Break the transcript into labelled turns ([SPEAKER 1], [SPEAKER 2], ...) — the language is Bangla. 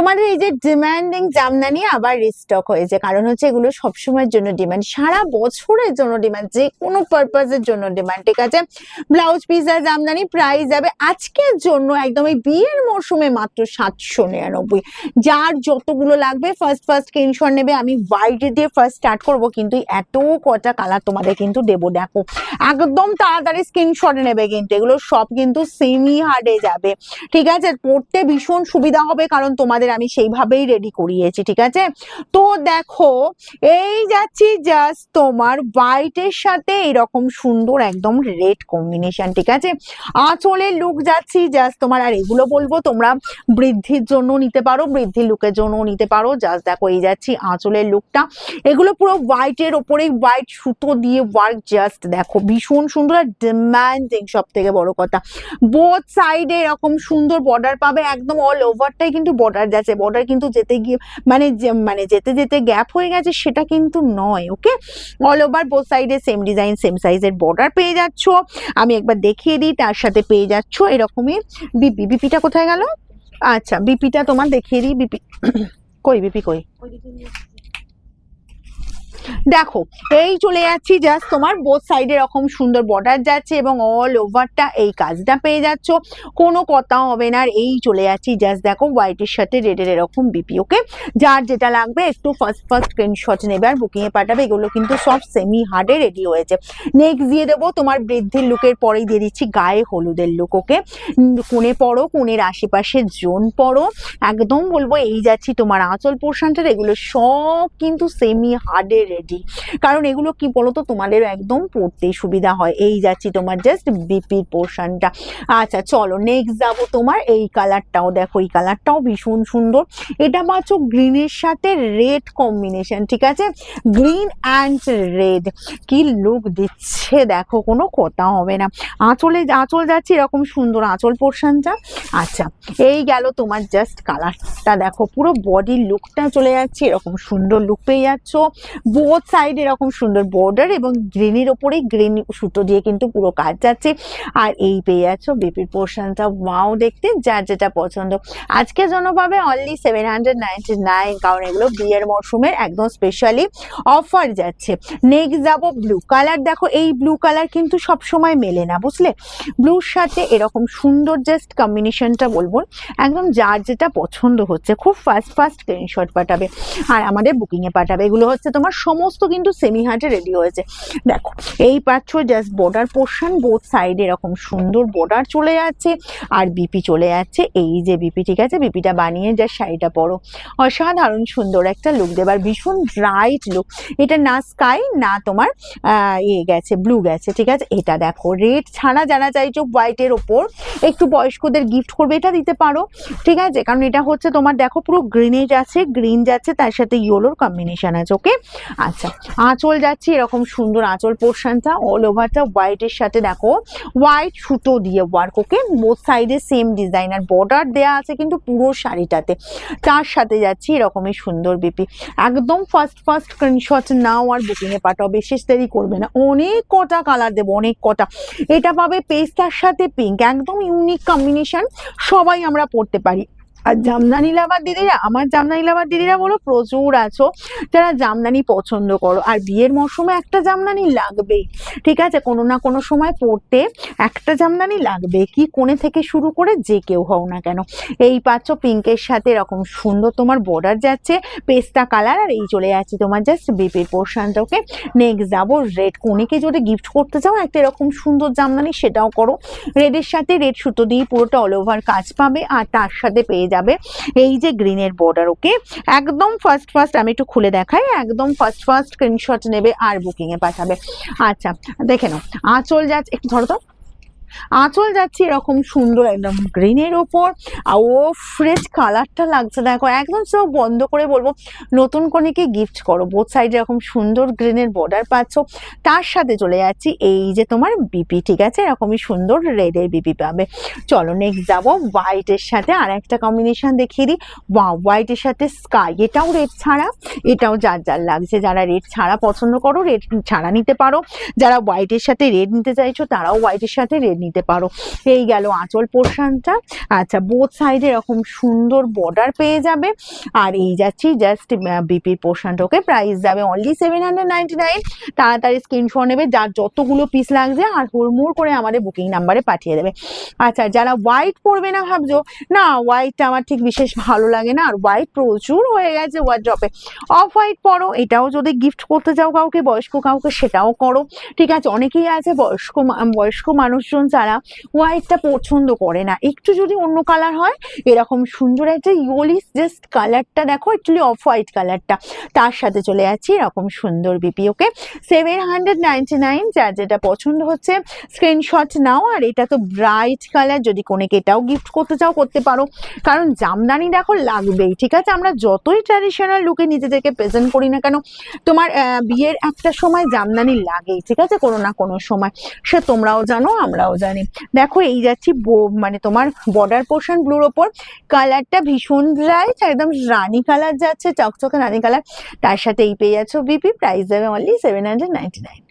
[SPEAKER 1] তোমাদের এই যে ডিমান্ডিং জামদানি আবার রিস্টক হয়েছে। কারণ হচ্ছে এগুলো সবসময়ের জন্য ডিমান্ড সারা বছরের জন্য ডিমান্ড যে কোনো পারপাজের জন্য ডিমান্ড ঠিক আছে? ব্লাউজ পিসা জামদানি প্রাইস যাবে আজকের জন্য একদম এই বিয়ের মরশুমে মাত্র সাতশো নিরানব্বই। যার যতগুলো লাগবে ফার্স্ট ফার্স্ট স্ক্রিনশট নেবে, আমি হোয়াইট দিয়ে ফার্স্ট স্টার্ট করব, কিন্তু এত কটা কালার তোমাদের কিন্তু দেবো, দেখো। একদম তাড়াতাড়ি স্ক্রিনশট নেবে কিন্তু, এগুলো সব কিন্তু সেমি হার্ডে যাবে। ঠিক আছে? পড়তে ভীষণ সুবিধা হবে, কারণ তোমাদের আমি সেইভাবেই রেডি করিয়েছি, ঠিক আছে? তো দেখো, এই যাচ্ছি জাস্ট তোমার হোয়াইটের সাথে এরকম সুন্দর একদম রেড কম্বিনেশন ঠিক আছে? আঁচলের লুক যাচ্ছি জাস্ট তোমার, আর এগুলো বলব তোমরা বৃদ্ধির জন্য নিতে পারো বৃদ্ধির লুকের জন্য নিতে পারো। জাস্ট দেখো, এই যাচ্ছি আঁচলের লুকটা এগুলো পুরো হোয়াইটের ওপরে হোয়াইট সুতো দিয়ে ওয়ার্ক জাস্ট দেখো, ভীষণ সুন্দর আর ডিমান্ডিং সব থেকে বড় কথা। বোথ সাইডে এরকম সুন্দর বর্ডার পাবে, একদম অল ওভারটাই কিন্তু বর্ডার যাচ্ছে বর্ডার কিন্তু যেতে গিয়ে মানে মানে যেতে যেতে গ্যাপ হয়ে গেছে সেটা কিন্তু নয় ওকে অল ওভার বোথ সাইডে সেম ডিজাইন সেম সাইজের বর্ডার পেয়ে যাচ্ছ। আমি একবার দেখিয়ে দিই, তার সাথে পেয়ে যাচ্ছ, এরকমই। বিপি বিপিটা কোথায় গেল? আচ্ছা বিপিটা তোমার দেখিয়ে দিই বিপি কই বিপি কই? দেখো, এই চলে যাচ্ছি জাস্ট তোমার বোথ সাইডে এরকম সুন্দর বর্ডার যাচ্ছে এবং অল ওভারটা এই কাজটা পেয়ে যাচ্ছ। কোনো কথা হবে না, আর এই চলে যাচ্ছি জাস্ট দেখো হোয়াইটের সাথে রেডের এরকম বিপি ওকে যার যেটা লাগবে একটু ফার্স্ট ফার্স্ট স্ক্রিনশট নেবে আর বুকিংয়ে পাঠাবে, এগুলো কিন্তু সব সেমি হার্ডে রেডি হয়েছে। নেক্সট দিয়ে দেবো তোমার বৃদ্ধির লুকের পরেই দিয়ে দিচ্ছি গায়ে হলুদের লুক ওকে কোণে পড়ো, কোণের আশেপাশে জোন পড়ো। একদম বলব এই যাচ্ছি তোমার আঁচল পোর্শনটার এগুলো সব কিন্তু সেমি হার্ডে রেডি কারণ এগুলো কি বলতো? তোমাদের একদম পড়তেই সুবিধা হয়। এই যাচ্ছি তোমার জাস্ট বিপির পোর্শনটা আচ্ছা চলো নেক্সট যাব তোমার এই কালারটাও দেখো, এই কালারটাও ভীষণ সুন্দর। এটা মাত্র গ্রিনের সাথে রেড কম্বিনেশন ঠিক আছে? গ্রিন অ্যান্ড রেড কি লুক দিচ্ছে? দেখো, কোনো কথা হবে না। আঁচলে, আঁচল যাচ্ছে এরকম সুন্দর আঁচল পোর্শনটা আচ্ছা এই গেল তোমার জাস্ট কালারটা দেখো, পুরো বডির লুকটা চলে যাচ্ছে, এরকম সুন্দর লুক পেয়ে যাচ্ছ। বোথ সাইড এরকম সুন্দর বর্ডার এবং গ্রিনের ওপরে গ্রিন সুতো দিয়ে কিন্তু পুরো কাজ যাচ্ছে। আর এই পেয়ে যাচ্ছ বিপির পোর্শনটা মাও দেখতে যার যেটা পছন্দ। আজকের জন্য পাবে only seven hundred ninety nine কারণ এগুলো বিয়ের মরশুমের একদম স্পেশালি অফার যাচ্ছে। নেক্সট যাব ব্লু কালার দেখো, এই ব্লু কালার কিন্তু সব সময় মেলে না, বুঝলে? ব্লুর সাথে এরকম সুন্দর জাস্ট কম্বিনেশনটা বলব। একদম যার যেটা পছন্দ হচ্ছে, খুব ফাস্ট ফাস্ট স্ক্রিনশট পাঠাবে। আর আমাদের বুকিংয়ে পাঠাবে। এগুলো হচ্ছে তোমার সমস্ত কিন্তু সেমি হার্টে রেডি হয়েছে। দেখো এই পাচ্ছ জাস্ট বর্ডার পোর্শন বোথ সাইডে এরকম সুন্দর বর্ডার চলে যাচ্ছে আর বিপি চলে যাচ্ছে। এই যে বিপি ঠিক আছে? বিপিটা বানিয়ে যা শাড়িটা পরো। অসাধারণ সুন্দর একটা লুক দেবার ভীষণ ব্রাইট লুক এটা না স্কাই না তোমার আহ, ইয়ে গেছে ব্লু গেছে ঠিক আছে? এটা দেখো রেড ছাড়া যারা চাইছো হোয়াইটের ওপর একটু বয়স্কদের গিফট করবে এটা দিতে পারো ঠিক আছে? কারণ এটা হচ্ছে তোমার দেখো পুরো গ্রিনেজ আছে গ্রিন যাচ্ছে তার সাথে ইয়েলোর কম্বিনেশন আছে ওকে আচ্ছা আঁচল যাচ্ছে এরকম সুন্দর আঁচল পোর্শনটা অল ওভারটা হোয়াইটের সাথে দেখো হোয়াইট সুতো দিয়ে ওয়ার্ক ওকে বোথ সাইডে সেম ডিজাইন আর বর্ডার দেয়া আছে কিন্তু পুরো শাড়িটাতে। তার সাথে যাচ্ছি এরকমই সুন্দর বিপি একদম ফার্স্ট ফার্স্ট স্ক্রিনশট নাও আর বুকিংয়ে পাঠাও, বিশেষ দেরি করবে না। অনেক কটা কালার দেবো, অনেক কটা। এটা পাবে পেস্টার সাথে পিঙ্ক একদম ইউনিক কম্বিনেশন সবাই আমরা পড়তে পারি। আর জামদানি লাভার দিদিরা, আমার জামদানি লাভার দিদিরা বলো প্রচুর আছো। যারা জামদানি পছন্দ করো, আর বিয়ের মরশুমে একটা জামদানি লাগবেই ঠিক আছে? কোনো না কোনো সময় পড়তে একটা জামদানি লাগবে, কি কোণে থেকে শুরু করে যে কেউ হও না কেন। এই পাচ্ছ পিঙ্কের সাথে এরকম সুন্দর তোমার বর্ডার যাচ্ছে, পেস্তা কালার আর এই চলে যাচ্ছে তোমার জাস্ট বিপির পোর্শনটা ওকে নেক্সট যাব রেড কোণেকে যদি গিফট করতে চাও, একটা এরকম সুন্দর জামদানি সেটাও করো। রেডের সাথে রেড সুতো দিয়ে পুরোটা অল ওভার কাজ পাবে, আর তার সাথে পেয়ে যাবে। এই যে গ্রিনের বর্ডার ওকে একদম ফার্স্ট ফার্স্ট আমি একটু খুলে দেখাই, একদম ফার্স্ট ফার্স্ট স্ক্রিনশট নেবে আর বুকিংয়ে পাঠাবে। আচ্ছা দেখে নাও। আঁচল যাচ্ছে, একটু ধরো তো। আঁচল যাচ্ছে এরকম সুন্দর একদম গ্রিনের ওপর। ও ফ্রেশ কালারটা লাগছে। দেখো, একদম সব বন্ধ করে বলব, নতুন কনেকে গিফট করো। বোথ সাইডে এরকম সুন্দর গ্রিনের বর্ডার পাচ্ছ। তার সাথে চলে যাচ্ছি এই যে তোমার বিপি ঠিক আছে? এরকমই সুন্দর রেডের বিপি পাবে। চলো নেক্সট যাব হোয়াইটের সাথে। আর একটা কম্বিনেশন দেখিয়ে দিই। বা হোয়াইটের সাথে স্কাই এটাও রেড ছাড়া। এটাও যার যার লাগছে। যারা রেড ছাড়া পছন্দ করো রেড ছাড়া নিতে পারো। যারা হোয়াইটের সাথে রেড নিতে চাইছো, তারাও হোয়াইটের সাথে রেড নিতে পারো। এই গেল আঁচল পোর্শনটা। আচ্ছা বোথ সাইডে এরকম সুন্দর বর্ডার পেয়ে যাবে। আর এই যাচ্ছি জাস্ট বিপির পোর্শনটা ওকে প্রাইস যাবে only seven hundred ninety nine তাড়াতাড়ি স্ক্রিনশট নেবে, যার যতগুলো পিস লাগছে আর হুড়মুড় করে আমাদের বুকিং নাম্বারে পাঠিয়ে দেবে। আচ্ছা যারা হোয়াইট পরবে না ভাবছ, না হোয়াইটটা আমার ঠিক বিশেষ ভালো লাগে না। আর হোয়াইট প্রচুর হয়ে গেছে ওয়ার্ড্রপে অফ হোয়াইট পরো, এটাও যদি গিফট করতে চাও কাউকে, বয়স্ক কাউকে, সেটাও করো। ঠিক আছে, অনেকেই আছে বয়স্ক বয়স্ক মানুষজন যারা হোয়াইটটা পছন্দ করে না। একটু যদি অন্য কালার হয়, এরকম সুন্দর একটা ইয়োলিস জাস্ট কালারটা দেখো অ্যাকচুয়ালি অফ হোয়াইট কালারটা তার সাথে চলে যাচ্ছি এরকম সুন্দর BP okay seven hundred nine যার যেটা পছন্দ হচ্ছে স্ক্রিনশট নাও। আর এটা তো ব্রাইট কালার যদি কোনেকে এটাও গিফট করতে চাও, করতে পারো। কারণ জামদানি দেখো লাগবেই, ঠিক আছে? আমরা যতই ট্র্যাডিশনাল লুকে নিজেদেরকে প্রেজেন্ট করি না কেন, তোমার বিয়ের একটা সময় জামদানি লাগেই, ঠিক আছে? কোনো না কোনো সময়। সে তোমরাও জানো, আমরাও জানি। দেখো, এই যাচ্ছি মানে তোমার বর্ডার পোর্শন ব্লুর ওপর। কালারটা ভীষণ ব্রাইট একদম রানী কালার যাচ্ছে, চকচকে রানী কালার তার সাথে এই পেয়ে যাচ্ছ বিপি প্রাইস দেবে only seven hundred ninety nine